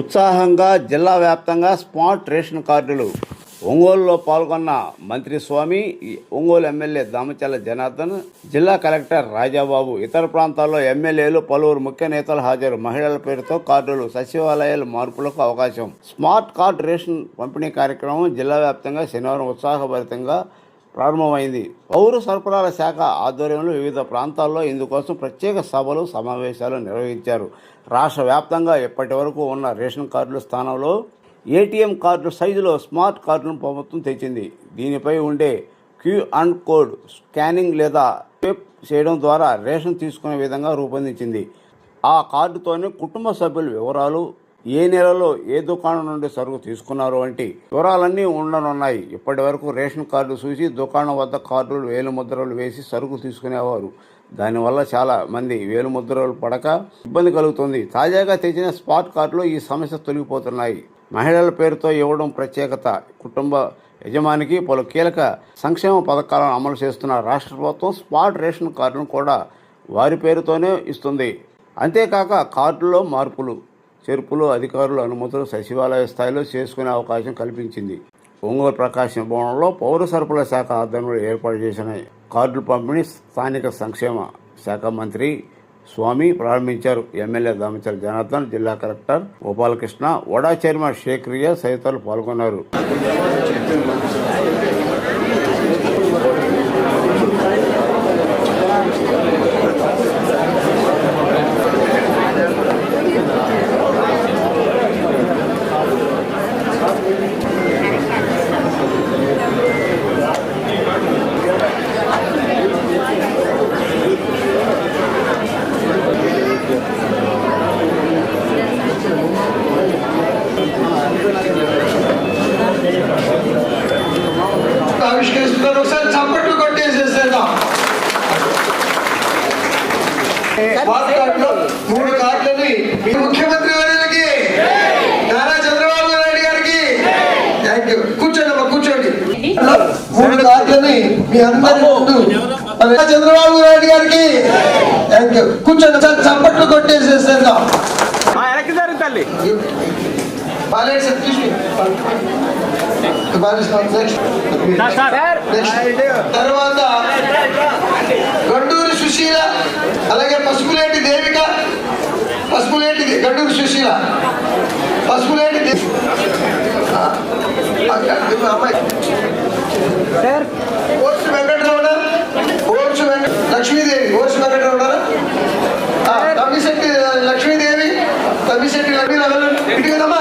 ఉత్సాహంగా జిల్లా వ్యాప్తంగా స్మార్ట్ రేషన్ కార్డులు. ఒంగోలులో పాల్గొన్న మంత్రి స్వామి ఈ ఒంగోలు ఎమ్మెల్యే దామచల్ల జనార్దన్ జిల్లా కలెక్టర్ రాజాబాబు ఇతర ప్రాంతాల్లో ఎమ్మెల్యేలు పలువురు ముఖ్య నేతలు హాజరు. మహిళల పేరుతో కార్డులు సచివాలయాల మార్పులకు అవకాశం. స్మార్ట్ కార్డ్ రేషన్ పంపిణీ కార్యక్రమం జిల్లా వ్యాప్తంగా శనివారం ఉత్సాహభరితంగా ప్రారంభమైంది. పౌర సరఫరాల శాఖ ఆధ్వర్యంలో వివిధ ప్రాంతాల్లో ఇందుకోసం ప్రత్యేక సభలు సమావేశాలు నిర్వహించారు. రాష్ట్ర వ్యాప్తంగా ఇప్పటి వరకు ఉన్న రేషన్ కార్డుల స్థానంలో ఏటీఎం కార్డు సైజులో స్మార్ట్ కార్డును ప్రభుత్వం తెచ్చింది. దీనిపై ఉండే క్యూ అండ్ కోడ్ స్కానింగ్ లేదా పేప్ చేయడం ద్వారా రేషన్ తీసుకునే విధంగా రూపొందించింది. ఆ కార్డుతోనే కుటుంబ సభ్యుల వివరాలు ఏ నెలలో ఏ దుకాణం నుండి సరుకు తీసుకున్నారు వంటి వివరాలన్నీ ఉండనున్నాయి. ఇప్పటి వరకు రేషన్ కార్డు చూసి దుకాణం వద్ద కార్డులు వేలు ముద్రలు వేసి సరుకు తీసుకునేవారు. దానివల్ల చాలా మంది వేలు ముద్రలు పడక ఇబ్బంది కలుగుతుంది. తాజాగా తెచ్చిన స్పాట్ కార్డులో ఈ సమస్య తొలగిపోతున్నాయి. మహిళల పేరుతో ఇవ్వడం ప్రత్యేకత. కుటుంబ యజమానికి పలు కీలక సంక్షేమ పథకాలను అమలు చేస్తున్న రాష్ట్ర ప్రభుత్వం స్పాట్ రేషన్ కార్డును కూడా వారి పేరుతోనే ఇస్తుంది. అంతేకాక కార్డులో మార్పులు. చేర్పులు అధికారుల అనుమతులు సచివాలయ స్థాయిలో చేసుకునే అవకాశం కల్పించింది. ఒంగోలు ప్రకాశం భవనంలో పౌర సరఫరాల శాఖ ఆధ్వర్యంలో ఏర్పాటు చేసిన కార్డుల పంపిణీ స్థానిక సంక్షేమ శాఖ మంత్రి స్వామి ప్రారంభించారు. ఎమ్మెల్యే దామచల్ జనార్దన్ జిల్లా కలెక్టర్ గోపాలకృష్ణ వడా చైర్మన్ షేక్ రియా పాల్గొన్నారు ఆవిష్కరిస్తున్నారు ఒకసారి చప్పట్లు కొట్టేసేసేద్దాం స్మార్ట్ కార్డులో మూడు కార్డులని మీ ముఖ్యమంత్రి వర్యులకి నారా చంద్రబాబు నాయుడు గారికి థ్యాంక్ యూ కూర్చోండి అమ్మా కూర్చోండి మూడు కార్డులని మీ అందరి చంద్రబాబు నాయుడు గారికి థ్యాంక్ యూ. కూర్చోండి సార్ చప్పట్లు కొట్టేసేసేద్దాం తల్లి. తర్వాత గండూరి సుశీల అలాగే పసుపులేటి దేవిక పసుపులేటి గండూరి సుశీల. పసుపులేటి దే- వెంకటరమణ లక్ష్మీదేవి వెంకటరమణ. తమ్మిశెట్టి లక్ష్మీదేవి తమ్మిశెట్టి ఇటు కదమ్మా.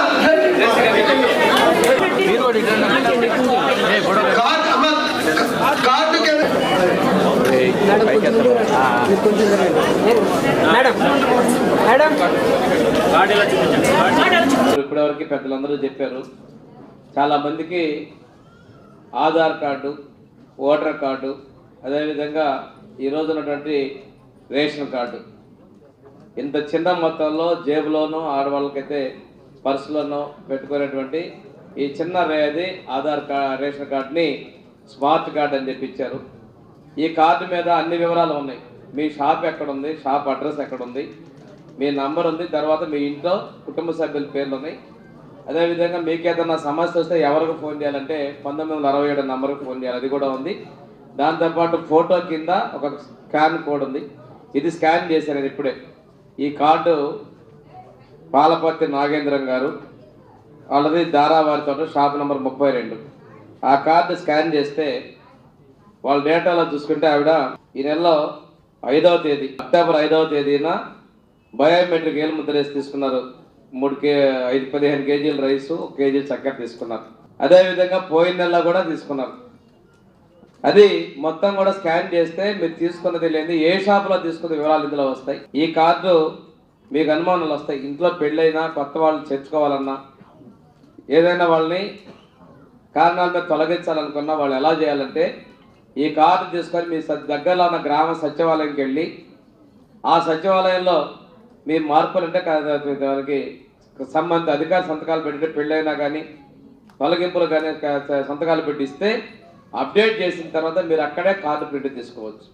ఇప్పటివరకు పెద్దలందరూ చెప్పారు. చాలా మందికి ఆధార్ కార్డు ఓటర్ కార్డు అదేవిధంగా ఈరోజు ఉన్నటువంటి రేషన్ కార్డు. ఇంత చిన్న మొత్తంలో జేబులోనో ఆడవాళ్ళకైతే పర్సులోనో పెట్టుకునేటువంటి ఈ చిన్న రేది ఆధార్ కా రేషన్ కార్డుని స్మార్ట్ కార్డ్ అని చెప్పించారు ఈ కార్డు మీద అన్ని వివరాలు ఉన్నాయి. మీ షాప్ ఎక్కడ ఉంది షాప్ అడ్రస్ ఎక్కడ ఉంది మీ నంబర్ ఉంది తర్వాత మీ ఇంట్లో కుటుంబ సభ్యుల పేర్లు ఉన్నాయి. అదేవిధంగా మీకు ఏదైనా సమస్య వస్తే ఎవరికి ఫోన్ చేయాలంటే పంతొమ్మిది వందల అరవై ఏడు నంబర్కి ఫోన్ చేయాలి. అది కూడా ఉంది. దాంతోపాటు ఫోటో కింద ఒక స్కాన్ కోడ్ ఉంది. ఇది స్కాన్ చేశాను నేను ఇప్పుడే. ఈ కార్డు పాలపర్తి నాగేంద్రం గారు వాళ్ళది దారావారితో షాప్ నెంబర్ ముప్పై రెండు. ఆ కార్డు స్కాన్ చేస్తే వాళ్ళ డేటాలో చూసుకుంటే ఆవిడ ఈ నెలలో ఐదవ తేదీ అక్టోబర్ ఐదవ తేదీన బయోమెట్రిక్ ఏలు ముద్ర వేసి తీసుకున్నారు. మూడు కే ఐదు పదిహేను కేజీలు రైస్ ఒక కేజీ చక్కెర తీసుకున్నారు. అదేవిధంగా పోయిన నెలలో కూడా తీసుకున్నారు. అది మొత్తం కూడా స్కాన్ చేస్తే మీరు తీసుకున్నది లేదు ఏ షాపులో తీసుకున్న వివరాలు ఇందులో వస్తాయి. ఈ కార్డు మీకు అనుమానాలు వస్తాయి. ఇంట్లో పెళ్ళైనా కొత్త వాళ్ళు చేర్చుకోవాలన్నా ఏదైనా వాళ్ళని కారణాల మీద తొలగించాలనుకున్నా వాళ్ళు ఎలా చేయాలంటే ఈ కార్డు తీసుకొని మీ దగ్గరలో ఉన్న గ్రామ సచివాలయంకి వెళ్ళి ఆ సచివాలయంలో మీ మార్పులు అంటే కా- దానికి సంబంధ అధికార సంతకాలు పెట్టి పెళ్ళైనా కానీ తొలగింపులు కానీ సంతకాలు పెట్టిస్తే అప్డేట్ చేసిన తర్వాత మీరు అక్కడే కార్డు ప్రింట్ తీసుకోవచ్చు.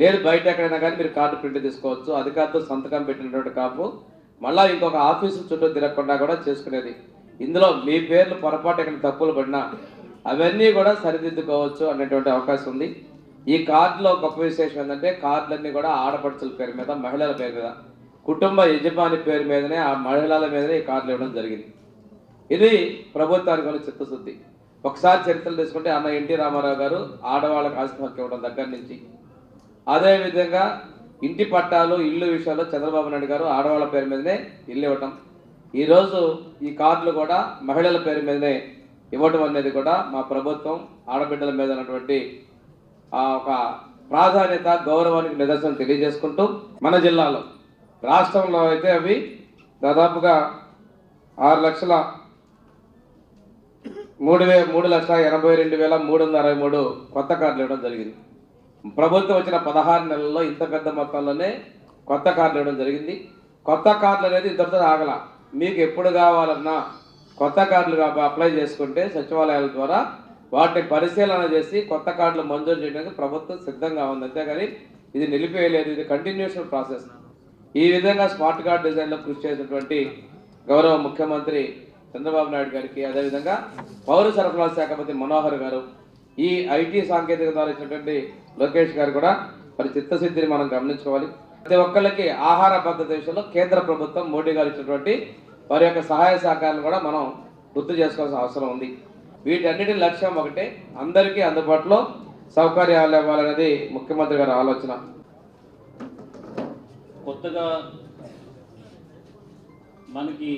లేదు బయట ఎక్కడైనా కానీ మీరు కార్డు ప్రింట్ తీసుకోవచ్చు. అధికారితో సంతకం పెట్టినటువంటి కాపు మళ్ళీ ఇంకొక ఆఫీసు చుట్టూ తిరగకుండా కూడా చేసుకునేది. ఇందులో మీ పేర్లు పొరపాటు ఎక్కడ తప్పులు పడినా అవన్నీ కూడా సరిదిద్దుకోవచ్చు అనేటువంటి అవకాశం ఉంది. ఈ కార్డులో గొప్ప విశేషం ఏంటంటే కార్డులన్నీ కూడా ఆడపడుచుల పేరు మీద మహిళల పేరు మీద కుటుంబ యజమాని పేరు మీదనే ఆ మహిళల మీదనే ఈ కార్డులు ఇవ్వడం జరిగింది. ఇది ప్రభుత్వానికి ఉన్న చిత్తశుద్ధి. ఒకసారి చరిత్రలు తీసుకుంటే అన్న ఎన్టీ రామారావు గారు ఆడవాళ్ళకి ఆస్తి హక్కు ఇవ్వడం దగ్గర నుంచి. అదేవిధంగా ఇంటి పట్టాలు ఇల్లు విషయాల్లో చంద్రబాబు నాయుడు గారు ఆడవాళ్ళ పేరు మీదనే ఇల్లు ఇవ్వటం. ఈరోజు ఈ కార్డులు కూడా మహిళల పేరు మీదనే ఇవ్వటం అనేది కూడా మా ప్రభుత్వం ఆడబిడ్డల మీద ఉన్నటువంటి ఆ ఒక ప్రాధాన్యత గౌరవానికి నిదర్శనం తెలియజేసుకుంటూ మన జిల్లాలో రాష్ట్రంలో అయితే అవి దాదాపుగా ఆరు లక్షల మూడు వే మూడు లక్షల ఎనభై రెండు వేల మూడు వందల అరవై మూడు కొత్త కార్డులు ఇవ్వడం జరిగింది. ప్రభుత్వం వచ్చిన పదహారు నెలల్లో ఇంత పెద్ద మొత్తంలోనే కొత్త కార్డులు ఇవ్వడం జరిగింది. కొత్త కార్డులు అనేది ఇద్దరితో ఆగల. మీకు ఎప్పుడు కావాలన్నా కొత్త కార్డులు అప్లై చేసుకుంటే సచివాలయాల ద్వారా వాటిని పరిశీలన చేసి కొత్త కార్డులు మంజూరు చేయడానికి ప్రభుత్వం సిద్ధంగా ఉంది. అంతేగాని ఇది నిలిపేయలేదు ఇది కంటిన్యూషన్ ప్రాసెస్ ఈ విధంగా స్మార్ట్ కార్డ్ డిజైన్లో కృషి చేసినటువంటి గౌరవ ముఖ్యమంత్రి చంద్రబాబు నాయుడు గారికి అదేవిధంగా పౌర సరఫరాల శాఖ మంత్రి మనోహర్ గారు ఈ ఐటీ సాంకేతిక ద్వారా ఇచ్చినటువంటి లోకేష్ గారు కూడా మరి చిత్తశుద్ధిని మనం గమనించుకోవాలి. ప్రతి ఒక్కళ్ళకి ఆహార భద్రత విషయంలో కేంద్ర ప్రభుత్వం మోడీ గారు ఇచ్చినటువంటి వారి యొక్క సహాయ సహకారాలు కూడా మనం గుర్తు చేసుకోవాల్సిన అవసరం ఉంది. వీటన్నిటి లక్ష్యం ఒకటే అందరికీ అందుబాటులో సౌకర్యాలు ఇవ్వాలనేది ముఖ్యమంత్రి గారి ఆలోచన. కొత్తగా మనకి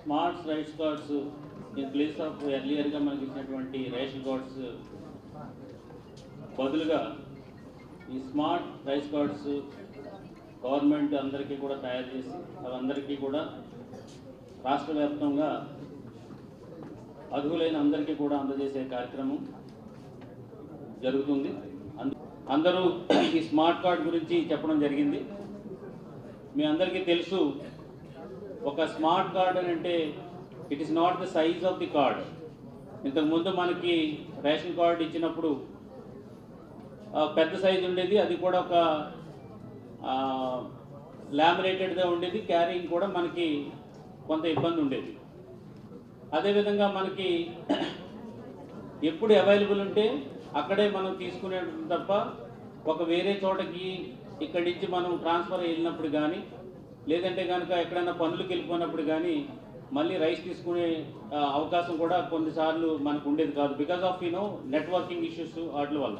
smart rice cards in place of ఎర్లియర్గా మనకి ఇచ్చినటువంటి రేషన్ కార్డ్స్ బదులుగా ఈ స్మార్ట్ రైస్ కార్డ్స్ గవర్నమెంట్ అందరికీ కూడా తయారు చేసి వాళ్ళందరికీ కూడా రాష్ట్ర వ్యాప్తంగా అర్హులైన అందరికీ కూడా అందజేసే కార్యక్రమం జరుగుతుంది. అందరూ ఈ స్మార్ట్ కార్డ్ గురించి చెప్పడం జరిగింది. మీ అందరికీ తెలుసు ఒక స్మార్ట్ కార్డ్ అని అంటే it is not the size of the card ఇంతకుముందు మనకి రేషన్ కార్డ్ ఇచ్చినప్పుడు పెద్ద సైజు ఉండేది. అది కూడా ఒక లామినేటెడ్గా ఉండేది. క్యారింగ్ కూడా మనకి కొంత ఇబ్బంది ఉండేది. అదేవిధంగా మనకి ఎప్పుడు అవైలబుల్ ఉంటే అక్కడే మనం తీసుకునే తప్ప ఒక వేరే చోటకి ఇక్కడి నుంచి మనం ట్రాన్స్ఫర్ వెళ్ళినప్పుడు కానీ లేదంటే కనుక ఎక్కడైనా పనులకు వెళ్ళిపోయినప్పుడు కానీ మళ్ళీ రైస్ తీసుకునే అవకాశం కూడా కొన్నిసార్లు మనకు ఉండేది కాదు. Because of you know networking issues వాటి వల్ల.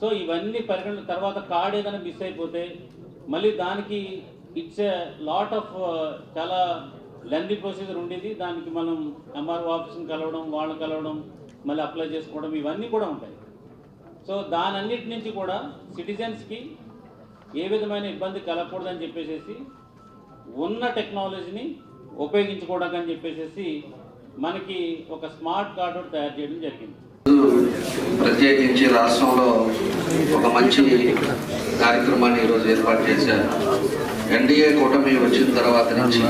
సో ఇవన్నీ పరిగణ తర్వాత కార్డ్ ఏదైనా మిస్ అయిపోతే మళ్ళీ దానికి ఇట్స్ ఏ లాట్ ఆఫ్ చాలా లెంది ప్రొసీజర్ ఉండేది. దానికి మనం ఎంఆర్ఓ ఆఫీస్ని కలవడం వాళ్ళని కలవడం మళ్ళీ అప్లై చేసుకోవడం ఇవన్నీ కూడా ఉంటాయి. సో దానన్నిటి నుంచి కూడా సిటిజన్స్కి ఏ విధమైన ఇబ్బంది కలగకూడదని చెప్పేసి ఉన్న టెక్నాలజీని ఉపయోగించుకోవడం అని చెప్పేసి మనకి ఒక స్మార్ట్ కార్డు తయారు చేయడం జరిగింది. ప్రత్యేకించి రాష్ట్రంలో ఒక మంచి కార్యక్రమాన్ని ఈరోజు ఏర్పాటు చేశారు. ఎన్డీఏ కూటమి వచ్చిన తర్వాత నుంచి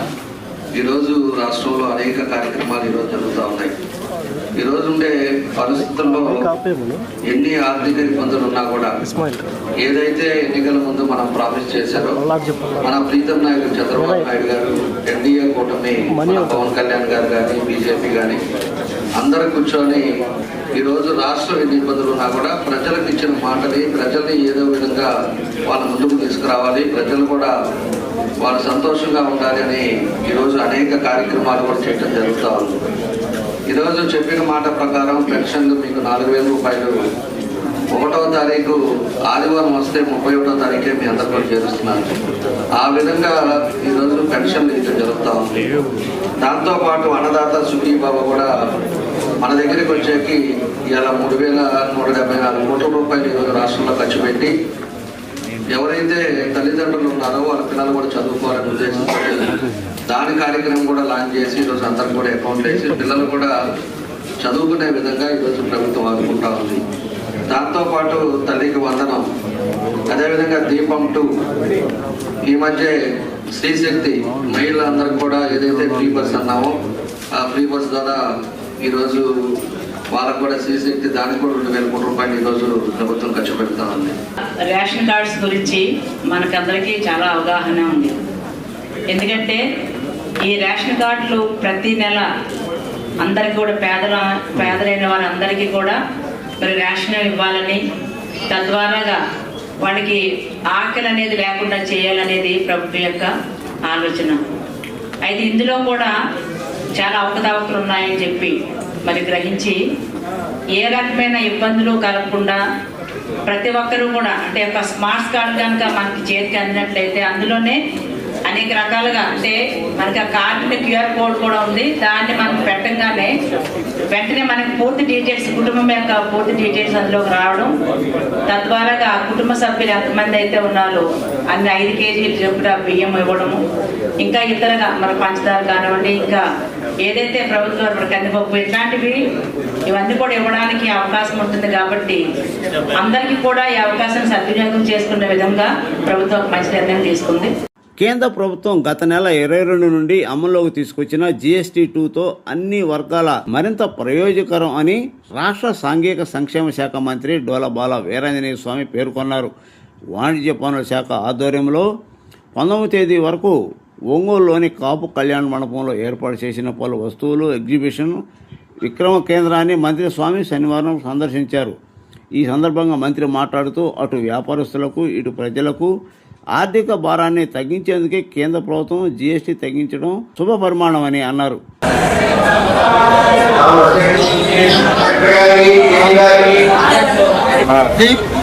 ఈరోజు రాష్ట్రంలో అనేక కార్యక్రమాలు ఈరోజు జరుగుతూ ఉన్నాయి. ఈరోజు పరిస్థితుల్లో ఎన్ని ఆర్థిక ఇబ్బందులు ఉన్నా కూడా ఏదైతే ఎన్నికల ముందు మనం ప్రామిస్ చేశారో మన ప్రీతం నాయకుడు చంద్రబాబు నాయుడు గారు ఎన్డీఏ కూటమి పవన్ కళ్యాణ్ గారు కానీ బీజేపీ కానీ అందరూ కూర్చొని ఈరోజు రాష్ట్రం ఎన్ని ఇబ్బందులు ఉన్నా కూడా ప్రజలకు ఇచ్చిన మాటని ప్రజల్ని ఏదో విధంగా వాళ్ళ ముందుకు తీసుకురావాలి. ప్రజలు కూడా వాళ్ళు సంతోషంగా ఉండాలి అని ఈరోజు అనేక కార్యక్రమాలు కూడా చేయడం జరుగుతూ ఉంది. ఈరోజు చెప్పిన మాట ప్రకారం పెన్షన్లు మీకు నాలుగు వేల రూపాయలు. ఒకటో తారీఖు ఆదివారం వస్తే ముప్పై ఒకటో తారీఖే మీ అందరికీ కూడా చేరుస్తున్నారు. ఆ విధంగా ఈరోజు పెన్షన్లు మీకు జరుగుతూ ఉంది. దాంతోపాటు అన్నదాత సుఖీ బాబా కూడా మన దగ్గరికి వచ్చేకి ఇలా మూడు వేల నూట డెబ్బై నాలుగు కోట్ల రూపాయలు ఈరోజు రాష్ట్రంలో ఖర్చు పెట్టి ఎవరైతే తల్లిదండ్రులు ఉన్నారో వాళ్ళ పిల్లలు కూడా చదువుకోవాలని ఉద్దేశంతో దాని కార్యక్రమం కూడా లాంచ్ చేసి ఈరోజు అందరూ కూడా అకౌంట్ వేసి పిల్లలు కూడా చదువుకునే విధంగా ఈరోజు ప్రభుత్వం ఆదుకుంటా ఉంది. దాంతోపాటు తల్లికి వందనం. అదేవిధంగా దీపం టూ. ఈ మధ్య శ్రీశక్తి మహిళలందరూ కూడా ఏదైతే ఫ్రీ బస్ అన్నామో ఆ ఫ్రీ బస్ ద్వారా ఈరోజు వాళ్ళకు కూడా శ్రీశక్తి దానికి కూడా రెండు వేల కోట్ల రూపాయలు ఈరోజు ప్రభుత్వం ఖర్చు పెడతా ఉంది. రేషన్ కార్డ్స్ గురించి మనకందరికీ చాలా అవగాహన ఉంది. ఎందుకంటే ఈ రేషన్ కార్డులు ప్రతి నెల అందరికీ కూడా పేదల పేదలైన వాళ్ళందరికీ కూడా మరి రేషన్ ఇవ్వాలని తద్వారాగా వాళ్ళకి ఆకలి అనేది లేకుండా చేయాలనేది ప్రభుత్వం యొక్క ఆలోచన. అయితే ఇందులో కూడా చాలా అవకతవకలు ఉన్నాయని చెప్పి మరి గ్రహించి ఏ రకమైన ఇబ్బందులు కలగకుండా ప్రతి ఒక్కరూ కూడా అంటే ఒక స్మార్ట్ కార్డ్ కనుక మనకి చేతికి అందినట్లయితే అందులోనే అనేక రకాలుగా. అంటే మనకి ఆ కార్డు క్యూఆర్ కోడ్ కూడా ఉంది. దాన్ని మనం పెట్టంగానే వెంటనే మనకి పూర్తి డీటెయిల్స్ కుటుంబం యొక్క పూర్తి డీటెయిల్స్ అందులోకి రావడం. తద్వారాగా ఆ కుటుంబ సభ్యులు ఎంతమంది అయితే ఉన్నారో అన్ని ఐదు కేజీలు చొప్పున బియ్యం ఇవ్వడము. ఇంకా ఇతరగా మన పంచదార కానివ్వండి ఇంకా ఏదైతే ప్రభుత్వం కందిపప్పు ఇట్లాంటివి ఇవన్నీ కూడా ఇవ్వడానికి అవకాశం ఉంటుంది కాబట్టి అందరికీ కూడా ఈ అవకాశం సద్వినియోగం చేసుకునే విధంగా ప్రభుత్వం మంచి నిర్ణయం తీసుకుంది. కేంద్ర ప్రభుత్వం గత నెల ఇరవై రెండు నుండి అమల్లోకి తీసుకొచ్చిన జీఎస్టీ టూతో అన్ని వర్గాల మరింత ప్రయోజకరం అని రాష్ట్ర సాంఘిక సంక్షేమ శాఖ మంత్రి డోలబాల వీరాంజనేయ స్వామి పేర్కొన్నారు. వాణిజ్య పనుల శాఖ ఆధ్వర్యంలో పంతొమ్మిది తేదీ వరకు ఒంగోలులోని కాపు కళ్యాణ మండపంలో ఏర్పాటు చేసిన పలు వస్తువులు ఎగ్జిబిషన్ విక్రమ కేంద్రాన్ని మంత్రి స్వామి శనివారం సందర్శించారు. ఈ సందర్భంగా మంత్రి మాట్లాడుతూ అటు వ్యాపారస్తులకు ఇటు ప్రజలకు ఆర్థిక భారాన్ని తగ్గించేందుకే కేంద్ర ప్రభుత్వం జీఎస్టీ తగ్గించడం శుభ పరిమాణమని అన్నారు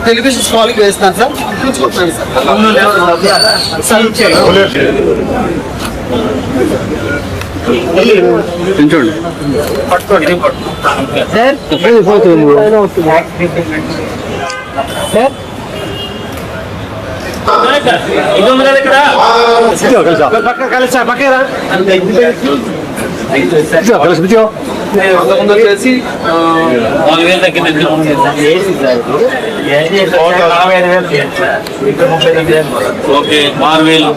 టెలివిజన్ స్కాలింగ్ వేస్తాను సార్ సార్ వచ్చేసి ఓకే ఆరు వేలు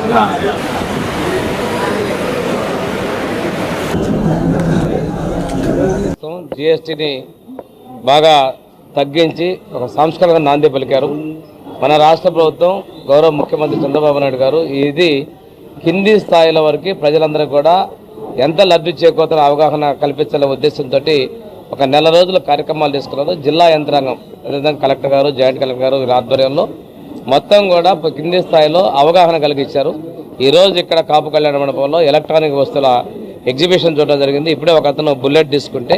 జిఎస్టీని బాగా తగ్గించి ఒక సంస్కరణ నాంది పలికారు. మన రాష్ట్ర ప్రభుత్వం గౌరవ ముఖ్యమంత్రి చంద్రబాబు నాయుడు గారు ఇది కింది స్థాయిల వరకు ప్రజలందరూ కూడా ఎంత లబ్ధి చేకూరుతున్న అవగాహన కల్పించాలనే ఉద్దేశంతో ఒక నెల రోజుల కార్యక్రమాలు తీసుకున్నారు. జిల్లా యంత్రాంగం అదేవిధంగా కలెక్టర్ గారు జాయింట్ కలెక్టర్ గారు వీరి ఆధ్వర్యంలో మొత్తం కూడా కింది స్థాయిలో అవగాహన కలిగించారు. ఈరోజు ఇక్కడ కాపు కళ్యాణ మండపంలో ఎలక్ట్రానిక్ వస్తువుల ఎగ్జిబిషన్ చూడడం జరిగింది. ఇప్పుడే ఒక అతను బుల్లెట్ తీసుకుంటే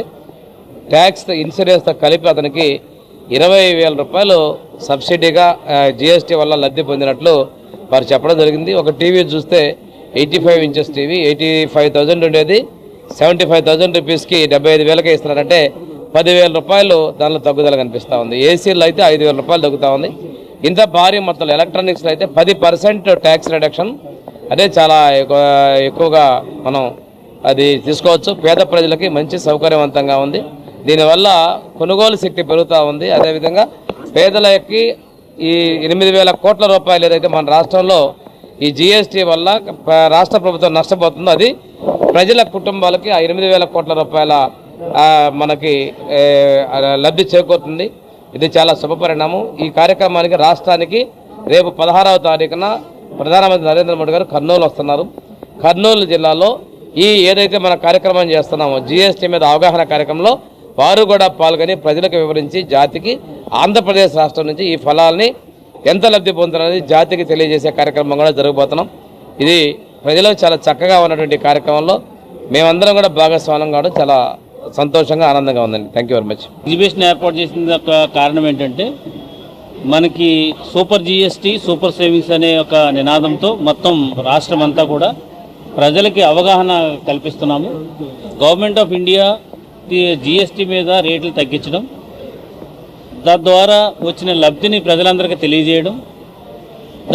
ట్యాక్స్ ఇన్సూరెన్స్తో కలిపి అతనికి ఇరవై వేల రూపాయలు సబ్సిడీగా జిఎస్టీ వల్ల లబ్ధి పొందినట్లు వారు చెప్పడం జరిగింది. ఒక టీవీ చూస్తే eighty five inches TV eighty five thousand ఉండేది. సెవెంటీ ఫైవ్ థౌజండ్ రూపీస్కి డెబ్బై ఐదు వేలకే ఇస్తున్నారంటే పదివేల రూపాయలు దానిలో తగ్గుదల కనిపిస్తూ ఉంది. ఏసీలో అయితే ఐదు వేల రూపాయలు తగ్గుతూ ఉంది. ఇంత భారీ మొత్తంలో ఎలక్ట్రానిక్స్లో అయితే పది పర్సెంట్ ట్యాక్స్ రిడక్షన్. అదే చాలా ఎక్కువ ఎక్కువగా మనం అది తీసుకోవచ్చు. పేద ప్రజలకి మంచి సౌకర్యవంతంగా ఉంది. దీనివల్ల కొనుగోలు శక్తి పెరుగుతూ ఉంది. అదేవిధంగా పేదలకి ఈ ఎనిమిది వేల కోట్ల రూపాయలు ఏదైతే మన రాష్ట్రంలో ఈ జిఎస్టీ వల్ల రాష్ట్ర ప్రభుత్వం నష్టపోతుందో అది ప్రజల కుటుంబాలకి ఆ ఎనిమిది వేల కోట్ల రూపాయల మనకి లబ్ధి చేకూరుతుంది. ఇది చాలా శుభపరిణామం ఈ కార్యక్రమానికి రాష్ట్రానికి రేపు పదహారవ తారీఖున ప్రధానమంత్రి నరేంద్ర మోడీ గారు కర్నూలు వస్తున్నారు. కర్నూలు జిల్లాలో ఈ ఏదైతే మన కార్యక్రమం చేస్తున్నామో జిఎస్టీ మీద అవగాహన కార్యక్రమంలో వారు కూడా పాల్గొని ప్రజలకు వివరించి జాతికి ఆంధ్రప్రదేశ్ రాష్ట్రం నుంచి ఈ ఫలాల్ని ఎంత లబ్ధి పొందుతున్నది జాతికి తెలియజేసే కార్యక్రమం కూడా జరగబోతున్నాం. ఇది ప్రజలకు చాలా చక్కగా ఉన్నటువంటి కార్యక్రమంలో మేమందరం కూడా భాగస్వామ్యం కావడం చాలా సంతోషంగా ఆనందంగా ఉందండి. Thank you very much exhibition ఏర్పాటు చేసిన ఒక కారణం ఏంటంటే మనకి సూపర్ జిఎస్టీ సూపర్ సేవింగ్స్ అనే ఒక నినాదంతో మొత్తం రాష్ట్రం అంతా కూడా ప్రజలకి అవగాహన కల్పిస్తున్నాము. గవర్నమెంట్ ఆఫ్ ఇండియా జిఎస్టీ మీద రేట్లు తగ్గించడం తద్వారా వచ్చిన లబ్ధిని ప్రజలందరికీ తెలియజేయడం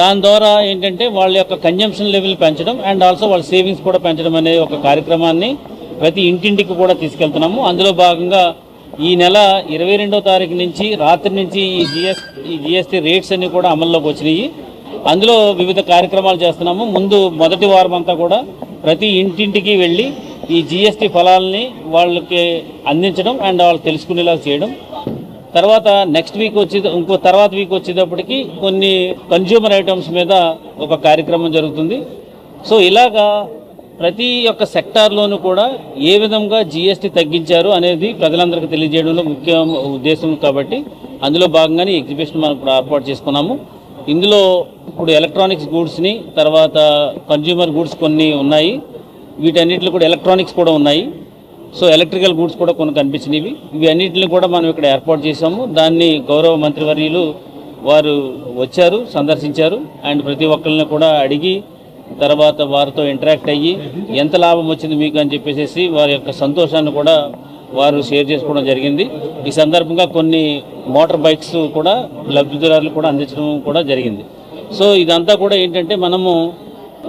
దాని ద్వారా ఏంటంటే వాళ్ళ యొక్క కన్జంప్షన్ లెవెల్ పెంచడం అండ్ ఆల్సో వాళ్ళ సేవింగ్స్ కూడా పెంచడం అనే ఒక కార్యక్రమాన్ని ప్రతి ఇంటింటికి కూడా తీసుకెళ్తున్నాము. అందులో భాగంగా ఈ నెల ఇరవై రెండో తారీఖు నుంచి రాత్రి నుంచి ఈ జిఎస్ ఈ జిఎస్టీ రేట్స్ అన్నీ కూడా అమల్లోకి వచ్చినాయి. అందులో వివిధ కార్యక్రమాలు చేస్తున్నాము. ముందు మొదటి వారం అంతా కూడా ప్రతి ఇంటింటికి వెళ్ళి ఈ జిఎస్టీ ఫలాల్ని వాళ్ళకి అందించడం అండ్ వాళ్ళు తెలుసుకునేలా చేయడం. తర్వాత నెక్స్ట్ వీక్ వచ్చే ఇంకో తర్వాత వీక్ వచ్చేటప్పటికి కొన్ని కన్జ్యూమర్ ఐటమ్స్ మీద ఒక కార్యక్రమం జరుగుతుంది. సో ఇలాగా ప్రతి ఒక్క సెక్టార్లోనూ కూడా ఏ విధంగా జిఎస్టీ తగ్గించారు అనేది ప్రజలందరికీ తెలియజేయడంలో ముఖ్య ఉద్దేశం కాబట్టి అందులో భాగంగానే ఎగ్జిబిషన్ మనం ఇప్పుడు ఏర్పాటు చేసుకున్నాము. ఇందులో ఇప్పుడు ఎలక్ట్రానిక్స్ గూడ్స్ని తర్వాత కన్జ్యూమర్ గూడ్స్ కొన్ని ఉన్నాయి. వీటన్నిటిలో కూడా ఎలక్ట్రానిక్స్ కూడా ఉన్నాయి. సో ఎలక్ట్రికల్ గూడ్స్ కూడా కొన్ని కనిపించినవి. ఇవి అన్నింటిని కూడా మనం ఇక్కడ ఏర్పాటు చేశాము. దాన్ని గౌరవ మంత్రివర్యులు వారు వచ్చారు సందర్శించారు. అండ్ ప్రతి ఒక్కరిని కూడా అడిగి తర్వాత వారితో ఇంటరాక్ట్ అయ్యి ఎంత లాభం వచ్చింది మీకు అని చెప్పేసి వారి యొక్క సంతోషాన్ని కూడా వారు షేర్ చేసుకోవడం జరిగింది. ఈ సందర్భంగా కొన్ని మోటార్ బైక్స్ కూడా లబ్ధిదారులు కూడా అందించడం కూడా జరిగింది. సో ఇదంతా కూడా ఏంటంటే మనము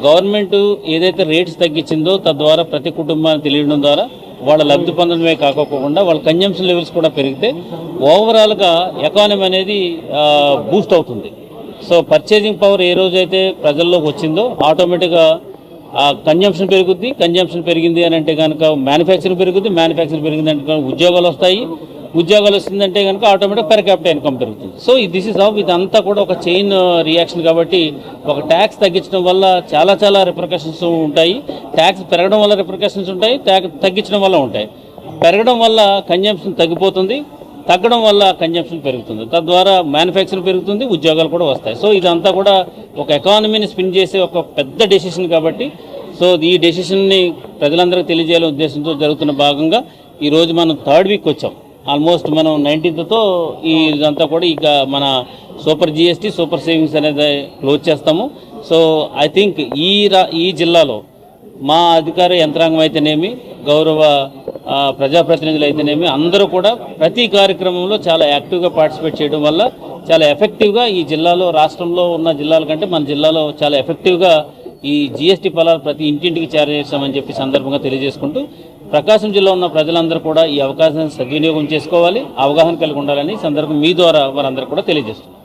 గవర్నమెంట్ ఏదైతే రేట్స్ తగ్గించిందో తద్వారా ప్రతి కుటుంబాన్ని తెలియడం ద్వారా వాళ్ళ లబ్ధి పొందడమే కాకోకుండా వాళ్ళ కన్జంప్షన్ లెవెల్స్ కూడా పెరిగితే ఓవరాల్గా ఎకానమీ అనేది బూస్ట్ అవుతుంది. సో పర్చేసింగ్ పవర్ ఏ రోజైతే ప్రజల్లోకి వచ్చిందో ఆటోమేటిక్గా కన్జంప్షన్ పెరుగుద్ది. కన్జంప్షన్ పెరిగింది అని అంటే కనుక మ్యానుఫ్యాక్చరింగ్ పెరుగుద్ది. మ్యానుఫ్యాక్చరింగ్ పెరిగింది అంటే కనుక ఉద్యోగాలు వస్తాయి. ఉద్యోగాలు వస్తుందంటే కనుక ఆటోమేటిక్ పెర్ క్యాపిటల్ ఇన్కమ్ పెరుగుతుంది. సో దిస్ ఇస్ హౌ ఇదంతా కూడా ఒక చైన్ రియాక్షన్ uh, కాబట్టి ఒక ట్యాక్స్ తగ్గించడం వల్ల చాలా చాలా రిప్రికాషన్స్ ఉంటాయి. ట్యాక్స్ పెరగడం వల్ల రిప్రికాషన్స్ ఉంటాయి ట్యాక్స్ తగ్గించడం వల్ల ఉంటాయి. పెరగడం వల్ల కన్జంప్షన్ తగ్గిపోతుంది తగ్గడం వల్ల కన్జంప్షన్ పెరుగుతుంది. తద్వారా మ్యానుఫ్యాక్చరింగ్ పెరుగుతుంది ఉద్యోగాలు కూడా వస్తాయి. సో ఇదంతా కూడా ఒక ఎకానమీని స్పిన్ చేసే ఒక పెద్ద డెసిషన్ కాబట్టి సో ఈ డెసిషన్ని ప్రజలందరికీ తెలియజేయాలనే ఉద్దేశంతో జరుగుతున్న భాగంగా ఈరోజు మనం థర్డ్ వీక్ వచ్చాం. ఆల్మోస్ట్ మనం నైన్టీన్త్తో ఈ ఇదంతా కూడా ఇక మన సూపర్ జిఎస్టీ సూపర్ సేవింగ్స్ అనేది క్లోజ్ చేస్తాము. సో ఐ థింక్ ఈ రా ఈ జిల్లాలో మా అధికార యంత్రాంగం అయితేనేమి గౌరవ ప్రజాప్రతినిధులు అయితేనేమి అందరూ కూడా ప్రతి కార్యక్రమంలో చాలా యాక్టివ్గా పార్టిసిపేట్ చేయడం వల్ల చాలా ఎఫెక్టివ్గా ఈ జిల్లాలో రాష్ట్రంలో ఉన్న జిల్లాల కంటే మన జిల్లాలో చాలా ఎఫెక్టివ్గా ఈ జిఎస్టీ ఫలాలు ప్రతి ఇంటింటికి చేరజేస్తామని చెప్పి సందర్భంగా తెలియజేసుకుంటూ ప్రకాశం జిల్లా ఉన్న ప్రజలందరూ కూడా ఈ అవకాశాన్ని సద్వినియోగం చేసుకోవాలి అవగాహన కలిగి ఉండాలని సందర్భం మీ ద్వారా వారందరూ కూడా తెలియజేస్తున్నారు.